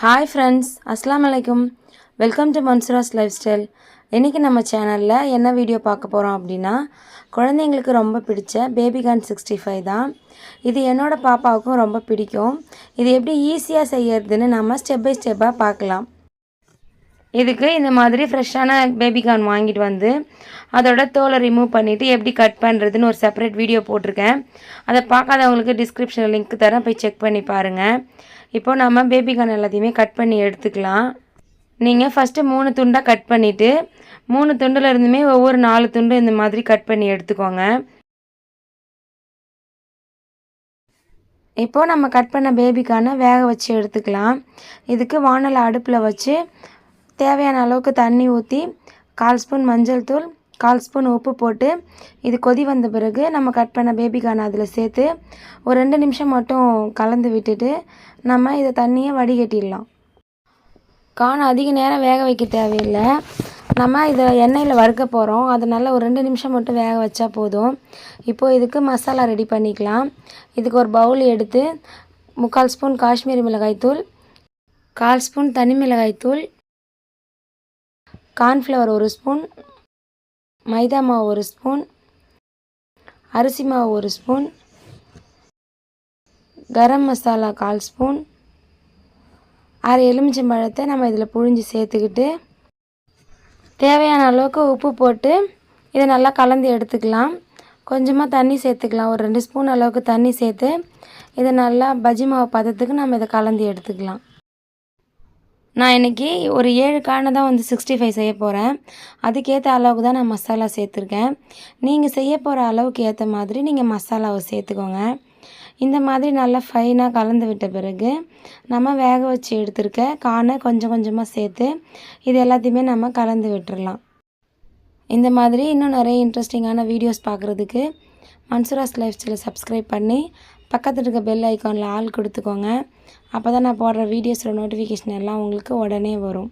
Hi friends அஸ்லாம் வலைக்கும் welcome to Mansoor's life style இன்றைக்கி நம்ம சேனலில் என்ன வீடியோ பார்க்க போகிறோம் அப்படின்னா குழந்தைங்களுக்கு ரொம்ப பிடிச்ச பேபிகான் சிக்ஸ்டி ஃபைவ் தான். இது என்னோடய பாப்பாவுக்கும் ரொம்ப பிடிக்கும். இது எப்படி ஈஸியாக செய்யறதுன்னு நம்ம ஸ்டெப் பை ஸ்டெப்பாக பார்க்கலாம். இதுக்கு இந்த மாதிரி ஃப்ரெஷ்ஷான பேபிகார்ன் வாங்கிட்டு வந்து அதோட தோலை ரிமூவ் பண்ணிவிட்டு எப்படி கட் பண்ணுறதுன்னு ஒரு செப்பரேட் வீடியோ போட்டிருக்கேன். அதை பார்க்காதவங்களுக்கு டிஸ்கிரிப்ஷனில் லிங்க் தரேன். போய் செக் பண்ணி பாருங்கள் இப்போது நம்ம பேபிகார்ன் எல்லாத்தையுமே கட் பண்ணி எடுத்துக்கலாம். நீங்கள் ஃபஸ்ட்டு மூணு துண்டாக கட் பண்ணிவிட்டு மூணு துண்டில் இருந்துமே ஒவ்வொரு நாலு துண்டு இந்த மாதிரி கட் பண்ணி எடுத்துக்கோங்க. இப்போது நம்ம கட் பண்ண பேபிக்கான வேக வச்சு எடுத்துக்கலாம். இதுக்கு வானலை அடுப்பில் வச்சு தேவையான அளவுக்கு தண்ணி ஊற்றி கால் ஸ்பூன் மஞ்சள் தூள் கால் ஸ்பூன் உப்பு போட்டு இது கொதி வந்த பிறகு நம்ம கட் பண்ண பேபிக்கான அதில் சேர்த்து ஒரு ரெண்டு நிமிஷம் மட்டும் கலந்து விட்டுட்டு நம்ம இதை தண்ணியை வடிகட்டிடலாம். கான் அதிக நேரம் வேக வைக்க தேவையில்லை. நம்ம இதை எண்ணெயில் வறுக்க போகிறோம் அதனால் ஒரு ரெண்டு நிமிஷம் மட்டும் வேக வச்சா போதும். இப்போது இதுக்கு மசாலா ரெடி பண்ணிக்கலாம். இதுக்கு ஒரு பவுல் எடுத்து முக்கால் ஸ்பூன் காஷ்மீரி மிளகாய்த்தூள் கால் ஸ்பூன் தனி மிளகாய்த்தூள் கார்ன்ஃப்ளவர் ஒரு ஸ்பூன் மைதா மாவு ஒரு ஸ்பூன் அரிசி மாவு ஒரு ஸ்பூன் கரம் மசாலா கால் ஸ்பூன். அரை எலுமிச்சம்பழத்தை நம்ம இதில் புழிஞ்சு சேர்த்துக்கிட்டு தேவையான அளவுக்கு உப்பு போட்டு இதை நல்லா கலந்து எடுத்துக்கலாம். கொஞ்சமாக தண்ணி சேர்த்துக்கலாம். ஒரு ரெண்டு ஸ்பூன் அளவுக்கு தண்ணி சேர்த்து இதை நல்லா பஜ்ஜி மாவு பதத்துக்கு நம்ம இதை கலந்து எடுத்துக்கலாம். நான் இன்றைக்கி ஒரு ஏழு காரணம் தான் வந்து சிக்ஸ்டி ஃபைவ் செய்ய போகிறேன் அதுக்கேற்ற அளவுக்கு தான் நான் மசாலா சேர்த்துருக்கேன். நீங்கள் செய்ய போகிற அளவுக்கு ஏற்ற மாதிரி நீங்கள் மசாலாவை சேர்த்துக்கோங்க. இந்த மாதிரி நல்லா ஃபைனாக கலந்து விட்ட பிறகு நம்ம வேக வச்சு எடுத்துருக்க கானை கொஞ்சம் கொஞ்சமாக சேர்த்து இது எல்லாத்தையுமே நம்ம கலந்து விட்டுறலாம். இந்த மாதிரி இன்னும் நிறைய இன்ட்ரெஸ்டிங்கான வீடியோஸ் பார்க்குறதுக்கு மன்சூராஸ் லைஃப் ஸ்டைலை சப்ஸ்கிரைப் பண்ணி பக்கத்தில் இருக்க பெல் ஐக்கானில் ஆள் கொடுத்துக்கோங்க. அப்போ தான் நான் போடுற வீடியோஸோட நோட்டிஃபிகேஷன் எல்லாம் உங்களுக்கு உடனே வரும்.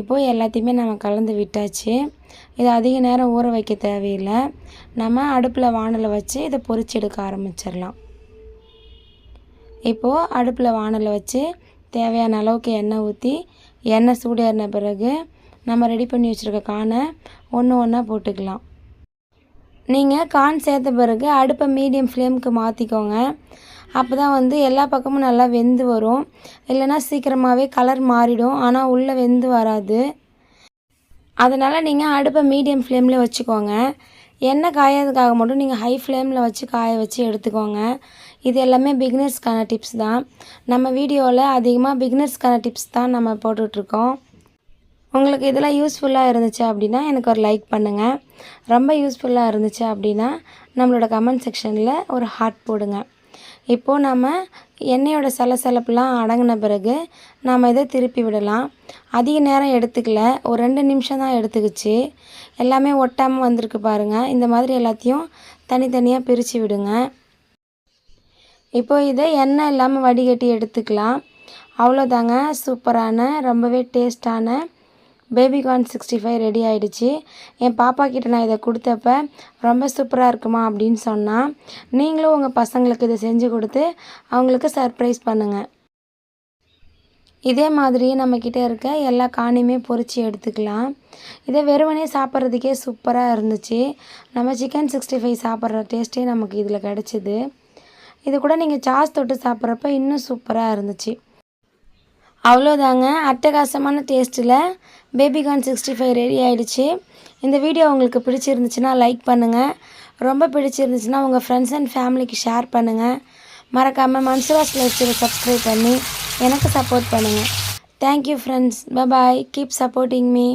இப்போது எல்லாத்தையுமே நம்ம கலந்து விட்டாச்சு. இது அதிக நேரம் ஊற வைக்க தேவையில்லை. நம்ம அடுப்பில் வானலை வச்சு இதை பொறிச்சு எடுக்க ஆரம்பிச்சிடலாம். இப்போது அடுப்பில் வானலை வச்சு தேவையான அளவுக்கு எண்ணெய் ஊற்றி எண்ணெய் சூடேறின பிறகு நம்ம ரெடி பண்ணி வச்சுருக்க காணை ஒன்று ஒன்றா போட்டுக்கலாம். நீங்கள் கான் சேர்த்த பிறகு அடுப்பை மீடியம் ஃப்ளேமுக்கு மாற்றிக்கோங்க அப்போ தான் வந்து எல்லா பக்கமும் நல்லா வெந்து வரும். இல்லைன்னா சீக்கிரமாகவே கலர் மாறிடும். ஆனால் உள்ளே வெந்து வராது. அதனால் நீங்கள் அடுப்பை மீடியம் ஃப்ளேமில் வச்சுக்கோங்க. எண்ணெய் காயறதுக்காக மட்டும் நீங்கள் ஹை ஃப்ளேமில் வச்சு காய வச்சு எடுத்துக்கோங்க. இது எல்லாமே பிகினர்ஸ்க்கான டிப்ஸ் தான். நம்ம வீடியோவில் அதிகமாக பிகினர்ஸ்க்கான டிப்ஸ் தான் நம்ம போட்டுட்ருக்கோம் உங்களுக்கு இதெல்லாம் யூஸ்ஃபுல்லாக இருந்துச்சு அப்படின்னா எனக்கு ஒரு லைக் பண்ணுங்கள் ரொம்ப யூஸ்ஃபுல்லாக இருந்துச்சு அப்படின்னா நம்மளோட கமெண்ட் செக்ஷனில் ஒரு ஹார்ட் போடுங்க. இப்போது நம்ம எண்ணெயோட சலசலப்புலாம் அடங்கின பிறகு நாம் இதை திருப்பி விடலாம். அதிக நேரம் எடுத்துக்கல. ஒரு ரெண்டு நிமிஷம் தான் எடுத்துக்கிச்சு. எல்லாமே ஒட்டாமல் வந்திருக்கு பாருங்கள் இந்த மாதிரி எல்லாத்தையும் தனித்தனியாக பிரித்து விடுங்க. இப்போது இதை எண்ணெய் இல்லாமல் வடிகட்டி எடுத்துக்கலாம். அவ்வளோதாங்க சூப்பரான ரொம்பவே டேஸ்டான பேபிகார்ன் சிக்ஸ்டி ஃபைவ் ரெடி ஆகிடுச்சு என் பாப்பா கிட்ட நான் இதை கொடுத்தப்ப ரொம்ப சூப்பராக இருக்குமா அப்படின்னு சொன்னால் நீங்களும் உங்கள் பசங்களுக்கு இதை செஞ்சு கொடுத்து அவங்களுக்கு சர்ப்ரைஸ் பண்ணுங்கள் இதே மாதிரியே நம்மக்கிட்ட இருக்க எல்லா காணியுமே பொறிச்சு எடுத்துக்கலாம். இதை வெறுமனே சாப்பிட்றதுக்கே சூப்பராக இருந்துச்சு. நம்ம சிக்கன் சிக்ஸ்டி ஃபைவ் சாப்பிட்ற டேஸ்ட்டே நமக்கு இதில் கிடச்சிது. இது கூட நீங்கள் சாஸ் தொட்டு சாப்பிட்றப்ப இன்னும் சூப்பராக இருந்துச்சு. அவ்வளோதாங்க அட்டகாசமான டேஸ்ட்டில் பேபிகார்ன் சிக்ஸ்டி ஃபைவ் ரெடி ஆகிடுச்சு இந்த வீடியோ உங்களுக்கு பிடிச்சிருந்துச்சுன்னா லைக் பண்ணுங்கள் ரொம்ப பிடிச்சிருந்துச்சுன்னா உங்கள் ஃப்ரெண்ட்ஸ் அண்ட் ஃபேமிலிக்கு ஷேர் பண்ணுங்கள் மறக்காமல் மன்சுராஸ் லைஃப் சப்ஸ்கிரைப் பண்ணி எனக்கு சப்போர்ட் பண்ணுங்கள் thank you friends bye bye keep supporting me